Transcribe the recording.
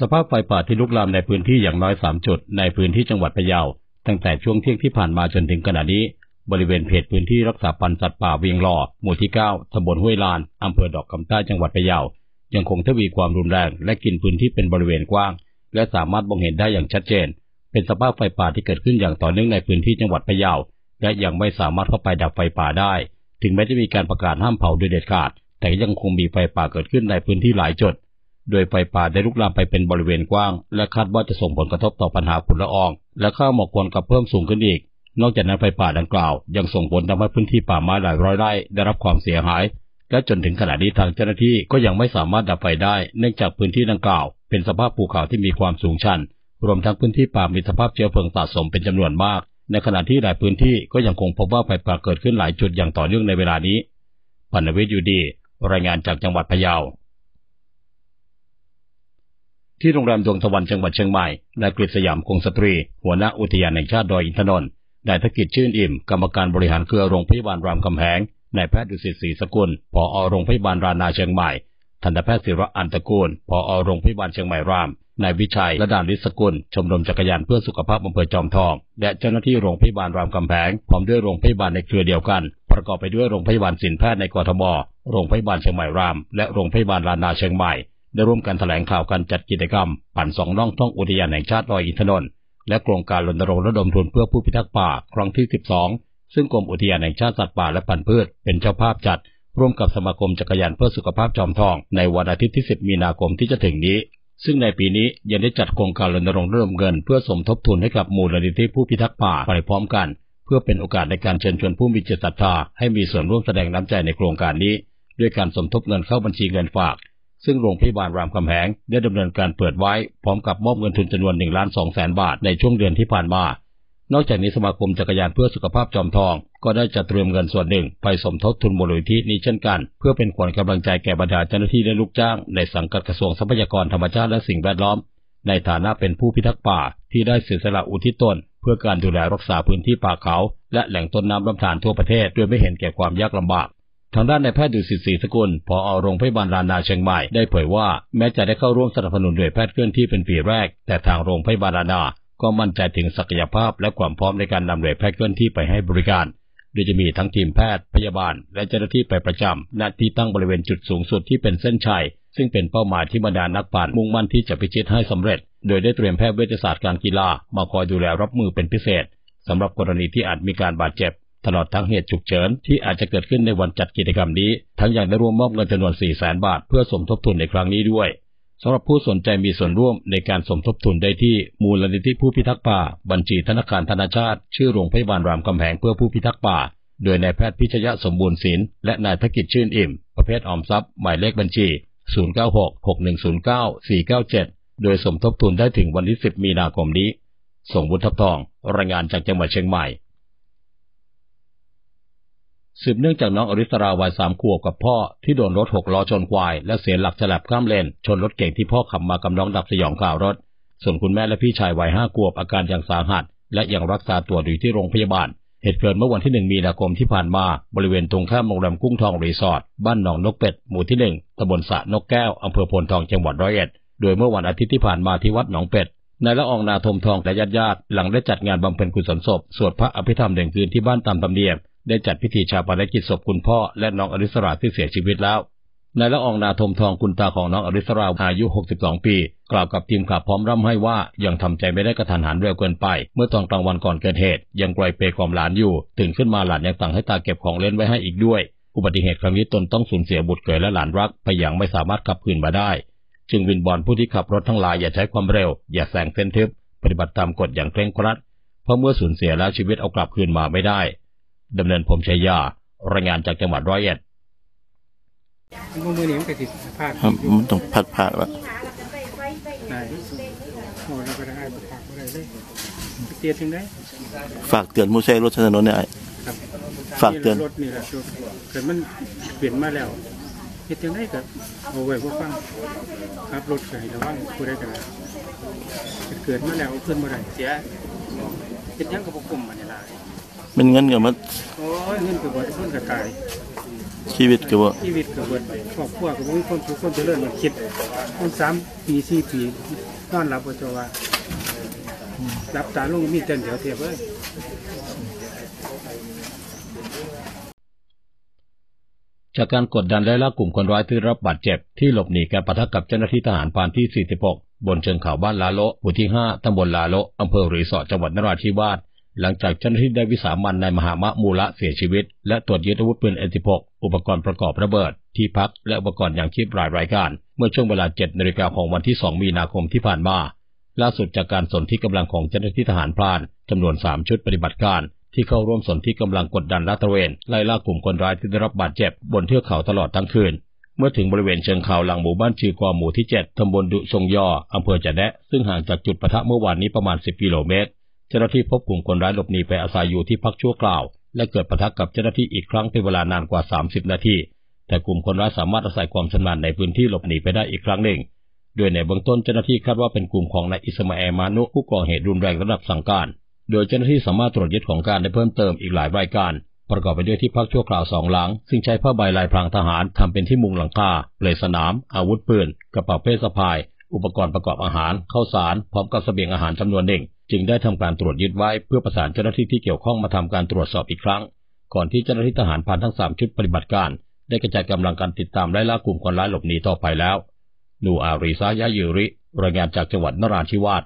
สภาพไฟป่าที่ลุกลามในพื้นที่อย่างน้อยสามจุดในพื้นที่จังหวัดพะเยา ตั้งแต่ช่วงเที่ยงที่ผ่านมาจนถึงขณะนี้ บริเวณเพจพื้นที่รักษาพันธุ์สัตว์ป่าเวียงหล่อหมู่ที่ 9ตำบลห้วยลาน อำเภอดอกคำใต้จังหวัดพะเยา ยังคงทวีความรุนแรง และกินพื้นที่เป็นบริเวณกว้าง และสามารถมองเห็นได้อย่างชัดเจน เป็นสภาพไฟป่าที่เกิดขึ้นอย่างต่อเนื่องในพื้นที่จังหวัดพะเยา และยังไม่สามารถเข้าไปดับไฟป่าได้ ถึงแม้จะมีการประกาศห้ามเผาโดยเด็ดขาด แต่ยังคงมีไฟป่าเกิดขึ้นในพื้นที่หลายจุด โดยไฟป่าได้ลุกลามไปเป็นบริเวณกว้าง และคาดว่าจะส่งผลกระทบต่อปัญหาฝุ่นละออง และข้าวหมอกควันกับเพิ่มสูงขึ้นอีก นอกจากนั้นไฟป่าดังกล่าว ยังส่งผลทำให้พื้นที่ป่าไม้หลายร้อยไร่ได้รับความเสียหาย และจนถึงขณะนี้ทางเจ้าหน้าที่ก็ยังไม่สามารถดับไฟได้ เนื่องจากพื้นที่ดังกล่าว เป็นสภาพภูเขาที่มีความสูงชัน รวมทั้งพื้นที่ป่ามีสภาพเชื้อเพลิงสะสมเป็นจำนวนมาก ในขณะที่หลายพื้นที่ก็ยังคงพบว่าไฟป่าเกิดขึ้นหลายจุดอย่างต่อเนื่องในเวลานี้พันวิทย์อยู่ดี รายงานจากจังหวัดพะเยา ที่โรงแรมดวงตะวันจังหวัดเชียงใหม่นายกฤษสยามคงสตรี หัวหน้าอุทยานแห่งชาติดอยอินทนนท์นายธกิจชื่นอิ่ม กรรมการบริหารเครือโรงพยาบาลรามคำแหงนายแพทย์ดุสิตศรีสกุลผอโรงพยาบาลรานาเชียงใหม่ทันตแพทย์ศิระอันตะกูลผอโรงพยาบาลเชียงใหม่รามนายวิชัยระดานลิศกุล ชมรมจักรยานเพื่อสุขภาพอำเภอจอมทอง และเจ้าหน้าที่โรงพยาบาลรามคำแหงพร้อมด้วยโรงพยาบาลในเครือเดียวกัน ประกอบไปด้วยโรงพยาบาลศิลแพทย์ในกรทม โรงพยาบาลเชียงใหม่ราม และโรงพยาบาลรานาเชียงใหม่ ได้ร่วมกันแถลงข่าวการจัดกิจกรรม ปั่นสองน่องท่องอุทยานแห่งชาติดอยอินทนนท์และโครงการรณรงค์ระดมทุนเพื่อผู้พิทักษ์ป่าครั้งที่ 12 ซึ่งกรมอุทยานแห่งชาติสัตว์ป่าและพันธุ์พืชเป็นเจ้าภาพจัด ร่วมกับสมาคมจักรยานเพื่อสุขภาพจอมทองในวันอาทิตย์ที่ 10 มีนาคมที่จะถึงนี้ ซึ่งในปีนี้ยังได้จัดโครงการรณรงค์ระดมเงิน เพื่อสมทบทุนให้กับมูลนิธิผู้พิทักษ์ป่าไปพร้อมกัน เพื่อเป็นโอกาสในการเชิญชวนผู้มีจิตศรัทธาให้มีส่วนร่วมแสดงน้ำใจในโครงการนี้ ด้วยการสมทบเงินเข้าบัญชีเงินฝาก ซึ่งโรงพยาบาลรามคำแหงได้ดำเนินการเปิดไว้พร้อมกับมอบเงินทุนจำนวน1ล้าน2แสนบาทในช่วงเดือนที่ผ่านมา นอกจากนี้สมาคมจักรยานเพื่อสุขภาพจอมทอง ก็ได้จัดเตรียมเงินส่วนหนึ่ง ไปสมทบทุนมูลนิธินี้เช่นกัน เพื่อเป็นขวัญกำลังใจแก่บรรดาเจ้าหน้าที่และลูกจ้าง ในสังกัดกระทรวงทรัพยากรธรรมชาติและสิ่งแวดล้อม ในฐานะเป็นผู้พิทักษ์ป่า ที่ได้เสียสละอุทิศตน เพื่อการดูแลรักษาพื้นที่ป่าเขา และแหล่งต้นน้ำลำธารทั่วประเทศโดยไม่เห็นแก่ความยากลำบาก ทางด้านนายแพทย์ดุสิตศรีสกุลผอโรงพยาบาลรานาเชียงใหม่ได้เผยว่าแม้จะได้เข้าร่วมสนับสนุนหน่วยแพทย์เคลื่อนที่เป็นปีแรก แต่ทางโรงพยาบาลรานาก็มั่นใจถึงศักยภาพและความพร้อมในการนำหน่วยแพทย์เคลื่อนที่ไปให้บริการโดยจะมีทั้งทีมแพทย์พยาบาล และเจ้าหน้าที่ไปประจำณที่ตั้งบริเวณจุดสูงสุดที่เป็นเส้นชัย ซึ่งเป็นเป้าหมายที่บรรดานักปั่นมุ่งมั่นที่จะพิชิตให้สำเร็จ โดยได้เตรียมแพทย์เวชศาสตร์การกีฬามาคอยดูแลรับมือเป็นพิเศษสำหรับกรณีที่อาจมีการบาดเจ็บ ตลอดทั้งเหตุฉุกเฉินที่อาจจะเกิดขึ้นในวันจัดกิจกรรมนี้ ทั้งยังได้ร่วมมอบเงินจำนวน4 0 0 0 0 0 บาท เพื่อสมทบทุนในครั้งนี้ด้วยสำหรับผู้สนใจมีส่วนร่วมในการสมทบทุนได้ที่มูลนิธิผู้พิทักษ์ป่า บัญชีธนาคารธนาชาติ ชื่อโรงพยาบาลรามคำแหงเพื่อผู้พิทักษ์ป่า โดยนายแพทย์พิชยะสมบูรณ์ศิลป์และนายธกิจชื่นอิ่ม ประเภทออมทรัพย์ หมายเลขบัญชี 0966109497 โดยสมทบทุนได้ถึงวันที่ 10 มีนาคมนี้ ส่งบุญทับทอง รายงานจากจังหวัดเชียงใหม่ สืบเนื่องจากน้องอริสราวัยสามขวบกับพ่อที่โดนรถหกล้อชนควาย และเสียหลักฉลับข้ามเลน ชนรถเก่งที่พ่อขับมากำลังดับสยองข่าวรถ ส่วนคุณแม่และพี่ชายวัยห้าขวบอาการยังสาหัส และยังรักษาตัวอยู่ที่โรงพยาบาล เหตุเกิดเมื่อวันที่หนึ่งมีนาคมที่ผ่านมา บริเวณตรงข้ามโรงแรมกุ้งทองรีสอร์ทบ้านหนองนกเป็ดหมู่ที่หนึ่งตำบลสะนกแก้วอำเภอโพนทองจังหวัดร้อยเอ็ดโดยเมื่อวันอาทิตย์ที่ผ่านมาที่วัดหนองเป็ดนายละอองนาทมทองและญาติญาติหลังได้จัดงานบำเพ็ญกุศลศพสวดพระอภิธรรมเด่งคืนที่บ้านตามตำเนียม ได้จัดพิธีชาปนกิจศพคุณพ่อและน้องอริสราที่เสียชีวิตแล้วนายละอองนาทมทองคุณตาของน้องอริสราอายุ 62 ปี กล่าวกับทีมข่าวพร้อมร่ำให้ว่ายังทำใจไม่ได้กระทันหันเร็วเกินไป เมื่อตอนกลางวันก่อนเกิดเหตุ ยังไกลเปรยความหลานอยู่ ตื่นขึ้นมาหลานยังสั่งให้ตาเก็บของเล่นไว้ให้อีกด้วย อุบัติเหตุครั้งนี้ตนต้องสูญเสียบุตรเขยและหลานรักไปอย่างไม่สามารถกลับคืนมาได้ จึงวินบอลผู้ที่ขับรถทั้งหลายอย่าใช้ความเร็ว อย่าแซงเส้นทึบ ปฏิบัติตามกฎอย่างเคร่งครัด เพราะเมื่อสูญเสียแล้วชีวิตเอากลับคืนมาไม่ได้ ดำเนินผมชัยยารายงานจากจังหวัดร้อยเอ็ดมือมือนี้มันก็ติดพลาดครับมันต้องพัดผ่านว่าได้โอ้เราก็ได้ประกาศอะไรเลยไปเตียนถึงได้ฝากเตือนผู้ใช้รถใช้ถนนเนี่ยไอ้ครับฝากเตือนรถนี่แหละรถเกิดมันเปลี่ยนมาแล้วเฮ็ดจังไดก็เอาไว้ผู้ฟังครับรถก็ให้ระวังผู้ใดก็ได้เกิดมาแล้วเอาขึ้นบ่ได้เสียเฮ็ดหยังก็บ่คุ้มมันนี่ล่ะ เป็นเงินกับมันโอ้ยเงินก็บ่ได้เพิ่นก็ตายชีวิตก็บ่ชีวิตก็เบิดครอบครัวก็บ่มีความสุขความเจริญมันคิดมันสามปีสี่ปีนอนหลับบ่จว่ารับตาลงมีเต้นเดี๋ยวเทียบเอ้ยจากการกดดันและล่ากลุ่มคนร้ายที่รับบาดเจ็บที่หลบหนีการปะทะกับเจ้าหน้าที่ทหารพรานที่ 46 บนเชิงเขาบ้านลาโลหมู่ที่ 5 ตำบลลาโลอำเภอรีสอร์ทจังหวัดนราธิวาส หลังจากเจ้าหน้าที่ได้วิสามันนายมหามะมูละเสียชีวิต และตรวจยึดอาวุธปืน M16 อุปกรณ์ประกอบระเบิด ที่พักและอุปกรณ์อย่างชีพรายรายการ เมื่อช่วงเวลา7นาฬิกาของวันที่ 2 มีนาคมที่ผ่านมาล่าสุดจากการสนที่กำลังของเจ้าหน้าที่ทหารพรานจำนวน 3 ชุดปฏิบัติการ ที่เข้าร่วมสนที่กำลังกดดันลาดตระเวนไล่ล่ากลุ่มคนร้ายที่ได้รับบาดเจ็บบนเทือกเขาตลอดทั้งคืนเมื่อถึงบริเวณเชิงเขาหลังหมู่บ้านชือกอหมู่ที่ 7 ตำบลดุชงยอ อำเภอจะแนะ ซึ่งห่างจากจุดปะทะเมื่อวานนี้ประมาณ 10 กิโลเมตร เจ้าหน้าที่พบกลุ่มคนร้ายหลบหนีไปอาศัยอยู่ที่พักชั่วคราว และเกิดปะทะกับเจ้าหน้าที่อีกครั้งเป็นเวลานานกว่า 30 นาที แต่กลุ่มคนร้ายสามารถอาศัยความชำนาญในพื้นที่หลบหนีไปได้อีกครั้งหนึ่ง โดยในเบื้องต้นเจ้าหน้าที่คาดว่าเป็นกลุ่มของนายอิสมาเอลมานุผู้ก่อเหตุรุนแรงระดับสั่งการ โดยเจ้าหน้าที่สามารถตรวจยึดของกลารได้เพิ่มเติมอีกหลายรายการ ประกอบไปด้วยที่พักชั่วคราวสองหลัง ซึ่งใช้ผ้าใบลายพรางทหารทำเป็นที่มุงหลังคาเปลสนาม อาวุธปืน กระเป๋าเป้สะพาย อุปกรณ์ประกอบอาหารข้าวสาร พร้อมกับเสบียงอาหารจำนวนหนึ่ง จึงได้ทำการตรวจยึดไว้เพื่อประสานเจ้าหน้าที่ที่เกี่ยวข้องมาทำการตรวจสอบอีกครั้ง ก่อนที่เจ้าหน้าที่ทหารพรานทั้งสามชุดปฏิบัติการ ได้กระจายกำลังการติดตามไล่ล่ากลุ่มคนร้ายหลบหนีต่อไปแล้วนูอารีซายายูริรายงานจากจังหวัดนราธิวาส